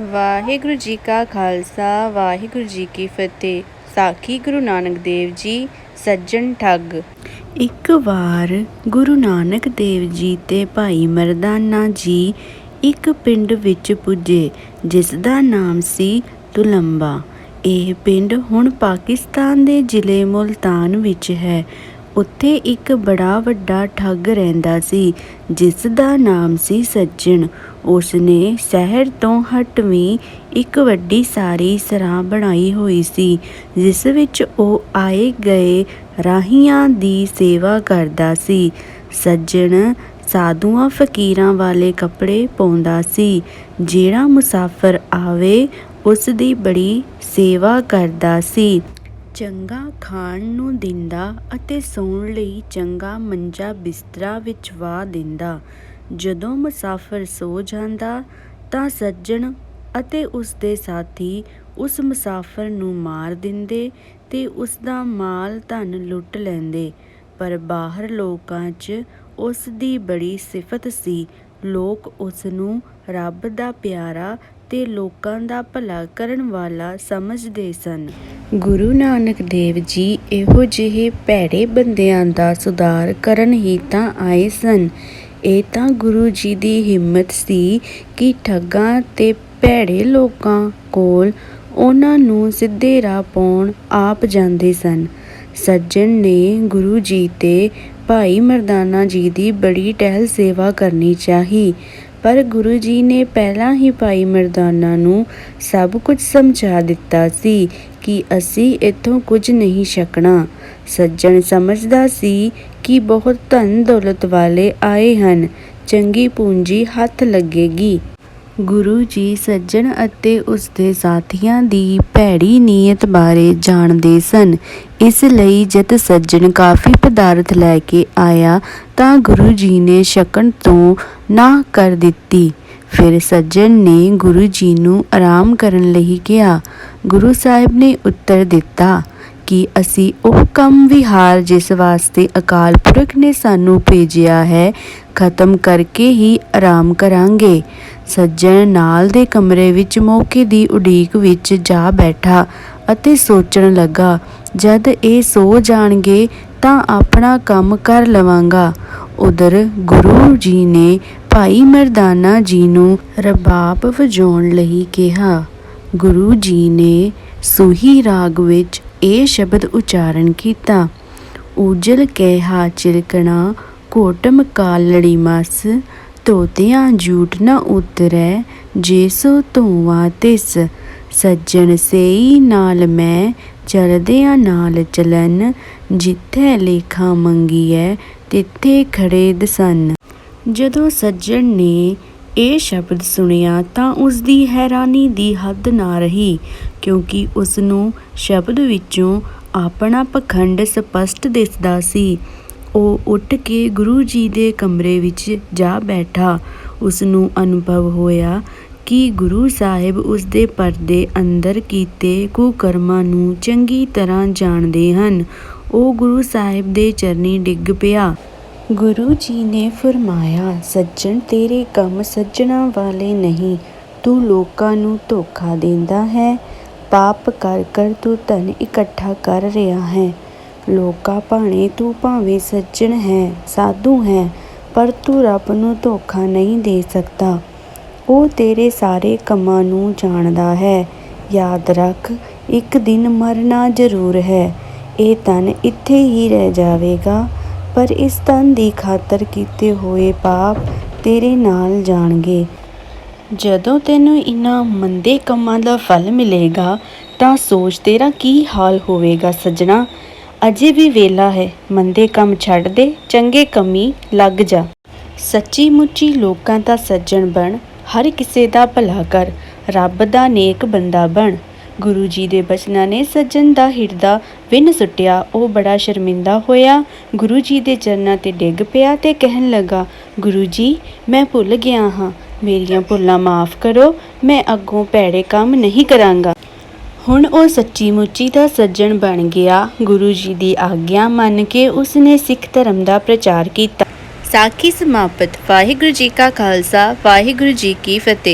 ਵਾਹਿਗੁਰੂ ਜੀ ਕਾ ਖਾਲਸਾ, ਵਾਹਿਗੁਰੂ ਜੀ ਕੀ ਫਤਿਹ। ਸਾਖੀ ਗੁਰੂ ਨਾਨਕ ਦੇਵ ਜੀ, ਸੱਜਣ ਠੱਗ। ਇੱਕ ਵਾਰ ਗੁਰੂ ਨਾਨਕ ਦੇਵ ਜੀ ਤੇ ਭਾਈ ਮਰਦਾਨਾ ਜੀ ਇੱਕ ਪਿੰਡ ਵਿੱਚ ਪੁੱਜੇ, ਜਿਸ ਦਾ ਨਾਮ ਸੀ ਤੁਲੰਬਾ। ਇਹ ਪਿੰਡ ਹੁਣ ਪਾਕਿਸਤਾਨ ਦੇ ਜ਼ਿਲ੍ਹੇ ਮੁਲਤਾਨ ਵਿੱਚ ਹੈ। ਉੱਥੇ ਇੱਕ ਬੜਾ ਵੱਡਾ ਠੱਗ ਰਹਿੰਦਾ ਸੀ, ਜਿਸ ਦਾ ਨਾਮ ਸੀ ਸੱਜਣ। ਉਸ ਨੇ ਸ਼ਹਿਰ ਤੋਂ ਹਟਵੀਂ ਇੱਕ ਵੱਡੀ ਸਾਰੀ ਸਰਾਂ ਬਣਾਈ ਹੋਈ ਸੀ, ਜਿਸ ਵਿੱਚ ਉਹ ਆਏ ਗਏ ਰਾਹੀਆਂ ਦੀ ਸੇਵਾ ਕਰਦਾ ਸੀ। ਸੱਜਣ ਸਾਧੂਆਂ ਫਕੀਰਾਂ ਵਾਲੇ ਕੱਪੜੇ ਪਾਉਂਦਾ ਸੀ, ਜਿਹੜਾ ਮੁਸਾਫਰ ਆਵੇ ਉਸ ਦੀ ਬੜੀ ਸੇਵਾ ਕਰਦਾ ਸੀ। ਚੰਗਾ ਖਾਣ ਨੂੰ ਦਿੰਦਾ ਅਤੇ ਸੌਣ ਲਈ ਚੰਗਾ ਮੰਜਾ ਬਿਸਤਰਾ ਵਿਛਵਾ ਦਿੰਦਾ। ਜਦੋਂ ਮੁਸਾਫਰ ਸੋ ਜਾਂਦਾ ਤਾਂ ਸੱਜਣ ਅਤੇ ਉਸਦੇ ਸਾਥੀ ਉਸ ਮੁਸਾਫਰ ਨੂੰ ਮਾਰ ਦਿੰਦੇ ਤੇ ਉਸਦਾ ਮਾਲ ਧਨ ਲੁੱਟ ਲੈਂਦੇ। ਪਰ ਬਾਹਰ ਲੋਕਾਂ 'ਚ ਉਸ ਦੀ ਬੜੀ ਸਿਫਤ ਸੀ। ਲੋਕ ਉਸ ਨੂੰ ਰੱਬ ਦਾ ਪਿਆਰਾ ਤੇ ਲੋਕਾਂ ਦਾ ਭਲਾ ਕਰਨ ਵਾਲਾ ਸਮਝਦੇ ਸਨ। ਗੁਰੂ ਨਾਨਕ ਦੇਵ ਜੀ ਇਹੋ ਜਿਹੇ ਭੈੜੇ ਬੰਦਿਆਂ ਦਾ ਸੁਧਾਰ ਕਰਨ ਹੀ ਤਾਂ ਆਏ ਸਨ। ਇਹ ਤਾਂ ਗੁਰੂ ਜੀ ਦੀ ਹਿੰਮਤ ਸੀ ਕਿ ਠੱਗਾਂ ਤੇ ਭੈੜੇ ਲੋਕਾਂ ਕੋਲ ਉਹਨਾਂ ਨੂੰ ਸਿੱਧੇ ਰਾਹ ਪਾਉਣ ਆਪ ਜਾਂਦੇ ਸਨ। ਸੱਜਣ ਨੇ ਗੁਰੂ ਜੀ ਤੇ ਭਾਈ ਮਰਦਾਨਾ ਜੀ ਦੀ ਬੜੀ ਟਹਿਲ ਸੇਵਾ ਕਰਨੀ ਚਾਹੀ, ਪਰ ਗੁਰੂ ਜੀ ਨੇ ਪਹਿਲਾਂ ਹੀ ਭਾਈ ਮਰਦਾਨਾ ਨੂੰ ਸਭ ਕੁਝ ਸਮਝਾ ਦਿੱਤਾ ਸੀ ਕਿ ਅਸੀਂ ਇੱਥੋਂ ਕੁਝ ਨਹੀਂ ਛਕਣਾ। ਸੱਜਣ ਸਮਝਦਾ ਸੀ ਕਿ ਬਹੁਤ ਧਨ ਦੌਲਤ ਵਾਲੇ ਆਏ ਹਨ। ਚੰਗੀ ਪੂੰਜੀ ਹੱਥ ਲੱਗੇਗੀ। ਗੁਰੂ ਜੀ ਸੱਜਣ ਅਤੇ ਉਸ ਦੇ ਸਾਥੀਆਂ ਦੀ ਭੈੜੀ ਨੀਅਤ ਬਾਰੇ ਜਾਣਦੇ ਸਨ। ਇਸ ਲਈ ਜਦ ਸੱਜਣ ਕਾਫੀ ਪਦਾਰਥ ਲੈ ਕੇ ਆਇਆ ਤਾਂ ਗੁਰੂ ਜੀ ਨੇ ਛਕਣ ਤੋਂ ਨਾ ਕਰ ਦਿੱਤੀ। ਫਿਰ ਸੱਜਣ ਨੇ ਗੁਰੂ ਜੀ ਨੂੰ ਆਰਾਮ ਕਰਨ ਲਈ ਕਿਹਾ। ਗੁਰੂ ਸਾਹਿਬ ਨੇ ਉੱਤਰ ਦਿੱਤਾ ਕਿ ਅਸੀਂ ਉਹ ਕੰਮ ਵਿਹਾਰ ਜਿਸ ਵਾਸਤੇ ਅਕਾਲ ਪੁਰਖ ਨੇ ਸਾਨੂੰ ਭੇਜਿਆ ਹੈ, ਖਤਮ ਕਰਕੇ ਹੀ ਆਰਾਮ ਕਰਾਂਗੇ। ਸੱਜਣ ਨਾਲ ਦੇ ਕਮਰੇ ਵਿੱਚ ਮੌਕੇ ਦੀ ਉਡੀਕ ਵਿੱਚ ਜਾ ਬੈਠਾ ਅਤੇ ਸੋਚਣ ਲੱਗਾ, ਜਦ ਇਹ ਸੋ ਜਾਣਗੇ ਤਾਂ ਆਪਣਾ ਕੰਮ ਕਰ ਲਵਾਂਗਾ। ਉਧਰ ਗੁਰੂ ਜੀ ਨੇ ਭਾਈ ਮਰਦਾਨਾ ਜੀ ਨੂੰ ਰਬਾਬ ਵਜਾਉਣ ਲਈ ਕਿਹਾ। ਗੁਰੂ ਜੀ ਨੇ ਸੂਹੀ ਰਾਗ ਵਿੱਚ ਇਹ ਸ਼ਬਦ ਉਚਾਰਨ ਕੀਤਾ। ਉਜਲ ਕਹਿ ਚਿਲਕਣਾ ਕੋਟਮ ਕਾਲੜੀ ਮਸ, ਤੋਤਿਆਂ ਝੂਠ ਨਾ ਉਤਰੈ, ਜੇਸੋ ਧੂਆ ਤਿਸ। ਸੱਜਣ ਸੇਈ ਨਾਲ ਮੈਂ ਚਲਦਿਆਂ ਨਾਲ ਚਲਨ, ਜਿੱਥੇ ਲੇਖਾ ਮੰਗੀਐ, ਤਿੱਥੇ ਖੜੇ ਦਸਨ। ਜਦੋਂ ਸੱਜਣ ਨੇ ਇਹ ਸ਼ਬਦ ਸੁਣਿਆ ਤਾਂ ਉਸਦੀ ਹੈਰਾਨੀ ਦੀ ਹੱਦ ਨਾ ਰਹੀ, ਕਿਉਂਕਿ ਉਸਨੂੰ ਸ਼ਬਦ ਵਿੱਚੋਂ ਆਪਣਾ ਪਖੰਡ ਸਪੱਸ਼ਟ ਦਿਸਦਾ ਸੀ। ਉਹ ਉੱਠ ਕੇ ਗੁਰੂ ਜੀ ਦੇ ਕਮਰੇ ਵਿੱਚ ਜਾ ਬੈਠਾ। ਉਸਨੂੰ ਅਨੁਭਵ ਹੋਇਆ ਕਿ ਗੁਰੂ ਸਾਹਿਬ ਉਸਦੇ ਪਰਦੇ ਅੰਦਰ ਕੀਤੇ ਕੁਕਰਮਾਂ ਨੂੰ ਚੰਗੀ ਤਰ੍ਹਾਂ ਜਾਣਦੇ ਹਨ। ਉਹ ਗੁਰੂ ਸਾਹਿਬ ਦੇ ਚਰਨੀ ਡਿੱਗ ਪਿਆ। ਗੁਰੂ ਜੀ ਨੇ ਫਰਮਾਇਆ, ਸੱਜਣ, ਤੇਰੇ ਕੰਮ ਸੱਜਣਾ ਵਾਲੇ ਨਹੀਂ। ਤੂੰ ਲੋਕਾਂ ਨੂੰ ਧੋਖਾ ਦਿੰਦਾ ਹੈ। ਪਾਪ ਕਰ ਕਰ ਤੂੰ ਧਨ ਇਕੱਠਾ ਕਰ ਰਿਹਾ ਹੈ। ਲੋਕਾਂ ਭਾਣੇ ਤੂੰ ਭਾਵੇਂ ਸੱਜਣ ਹੈ, ਸਾਧੂ ਹੈ, ਪਰ ਤੂੰ ਰੱਬ ਨੂੰ ਧੋਖਾ ਨਹੀਂ ਦੇ ਸਕਦਾ। ਉਹ ਤੇਰੇ ਸਾਰੇ ਕੰਮਾਂ ਨੂੰ ਜਾਣਦਾ ਹੈ। ਯਾਦ ਰੱਖ, ਇੱਕ ਦਿਨ ਮਰਨਾ ਜ਼ਰੂਰ ਹੈ। ਇਹ ਤਨ ਇੱਥੇ ਹੀ ਰਹਿ ਜਾਵੇਗਾ, ਪਰ ਇਸ ਤਨ ਦੀ ਖਾਤਰ ਕੀਤੇ ਹੋਏ ਪਾਪ ਤੇਰੇ ਨਾਲ ਜਾਣਗੇ। ਜਦੋਂ ਤੈਨੂੰ ਇਨ੍ਹਾਂ ਮੰਦੇ ਕੰਮਾਂ ਦਾ ਫਲ ਮਿਲੇਗਾ, ਤਾਂ ਸੋਚ ਤੇਰਾ ਕੀ ਹਾਲ ਹੋਵੇਗਾ ਸੱਜਣਾ? ਅਜੇ ਵੀ ਵੇਲਾ ਹੈ, ਮੰਦੇ ਕੰਮ ਛੱਡ ਦੇ, ਚੰਗੇ ਕੰਮੀ ਲੱਗ ਜਾ। ਸੱਚੀ ਮੁੱਚੀ ਲੋਕਾਂ ਦਾ ਸੱਜਣ ਬਣ ਹਰ ਕਿਸੇ ਦਾ ਭਲਾ ਕਰ, ਰੱਬ ਦਾ ਨੇਕ ਬੰਦਾ ਬਣ। ਗੁਰੂ ਜੀ ਦੇ ਬਚਨਾਂ ਨੇ ਸੱਜਣ ਦਾ ਹਿਰਦਾ ਵਿੰਨ ਸੁੱਟਿਆ, ਉਹ ਬੜਾ ਸ਼ਰਮਿੰਦਾ ਹੋਇਆ। ਗੁਰੂ ਜੀ ਦੇ ਚਰਨਾਂ ਤੇ ਡਿੱਗ ਪਿਆ ਤੇ ਕਹਿਣ ਲੱਗਾ, ਗੁਰੂ ਜੀ, ਮੈਂ ਭੁੱਲ ਗਿਆ ਹਾਂ। ਮੇਰੀਆਂ ਭੁੱਲਾਂ ਮਾਫ ਕਰੋ, ਮੈਂ ਅੱਗੋਂ ਭੈੜੇ ਕੰਮ ਨਹੀਂ ਕਰਾਂਗਾ। ਹੁਣ ਉਹ ਸੱਚੀ ਮੁੱਚੀ ਦਾ ਸੱਜਣ ਬਣ ਗਿਆ। ਗੁਰੂ ਜੀ ਦੀ ਆਗਿਆ ਮੰਨ ਕੇ ਉਸਨੇ ਸਿੱਖ ਧਰਮ ਦਾ ਪ੍ਰਚਾਰ ਕੀਤਾ। ਸਾਖੀ ਸਮਾਪਤ। ਵਾਹਿਗੁਰੂ ਜੀ ਕਾ ਖਾਲਸਾ ਵਾਹਿਗੁਰੂ ਜੀ ਕੀ ਫਤਿਹ।